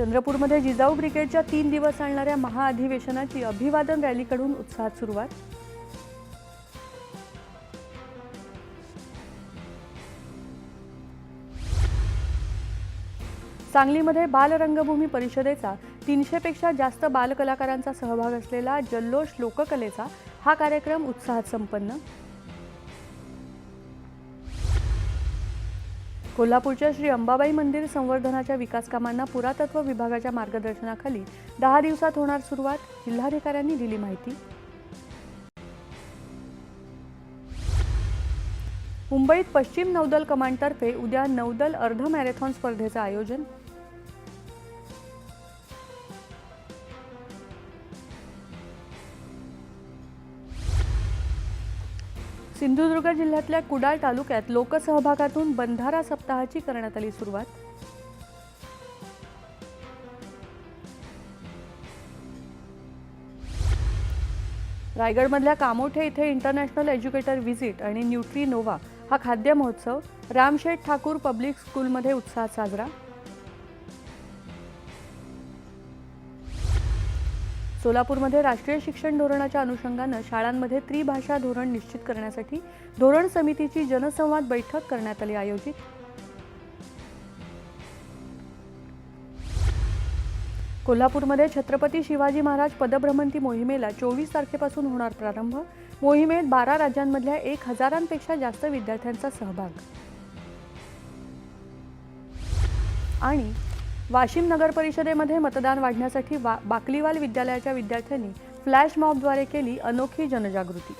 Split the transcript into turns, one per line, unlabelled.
चंद्रपूरमध्ये जिजाऊ ब्रिगेडच्या तीन दिवस चालणाऱ्या महाअधिवेशनाची अभिवादन रॅलीकडून उत्साहात सुरुवात. सांगलीमध्ये बालरंगभूमी परिषदेचा तीनशेपेक्षा जास्त बालकलाकारांचा सहभाग असलेला जल्लोष लोककलेचा हा कार्यक्रम उत्साहात संपन्न. कोल्हापूरच्या श्री अंबाबाई मंदिर संवर्धनाच्या विकास कामांना पुरातत्व विभागाच्या मार्गदर्शनाखाली दहा दिवसात होणार सुरुवात. जिल्हाधिकाऱ्यांनी दिली माहिती. मुंबईत पश्चिम नौदल कमांडतर्फे उद्या नौदल अर्ध मॅरेथॉन स्पर्धेचं आयोजन. सिंधुदुर्ग जिल्ह्यातल्या कुडाळ तालुक्यात लोकसहभागातून बंधारा सप्ताहाची करण्यात आली सुरुवात. रायगडमधल्या कामोठे इथे इंटरनॅशनल एज्युकेटर व्हिजिट आणि न्यूट्री नोवा हा खाद्य महोत्सव रामशेठ ठाकूर पब्लिक स्कूलमध्ये उत्साहात साजरा. सोलापूरमध्ये राष्ट्रीय शिक्षण धोरणाच्या अनुषंगानं शाळांमध्ये त्रिभाषा धोरण निश्चित करण्यासाठी धोरण समितीची जनसंवाद बैठक करण्यात आली आयोजित. कोल्हापूरमध्ये छत्रपती शिवाजी महाराज पदभ्रमंती मोहिमेला चोवीस तारखेपासून होणार प्रारंभ. मोहिमेत बारा राज्यांमधल्या एक हजारांपेक्षा जास्त विद्यार्थ्यांचा सहभाग. आणि वाशिम नगर परिषदेमध्ये मतदान वाढण्यासाठी वा बाकलीवाल विद्यालयाच्या विद्यार्थ्यांनी फ्लॅश मॉबद्वारे केली अनोखी जनजागृती.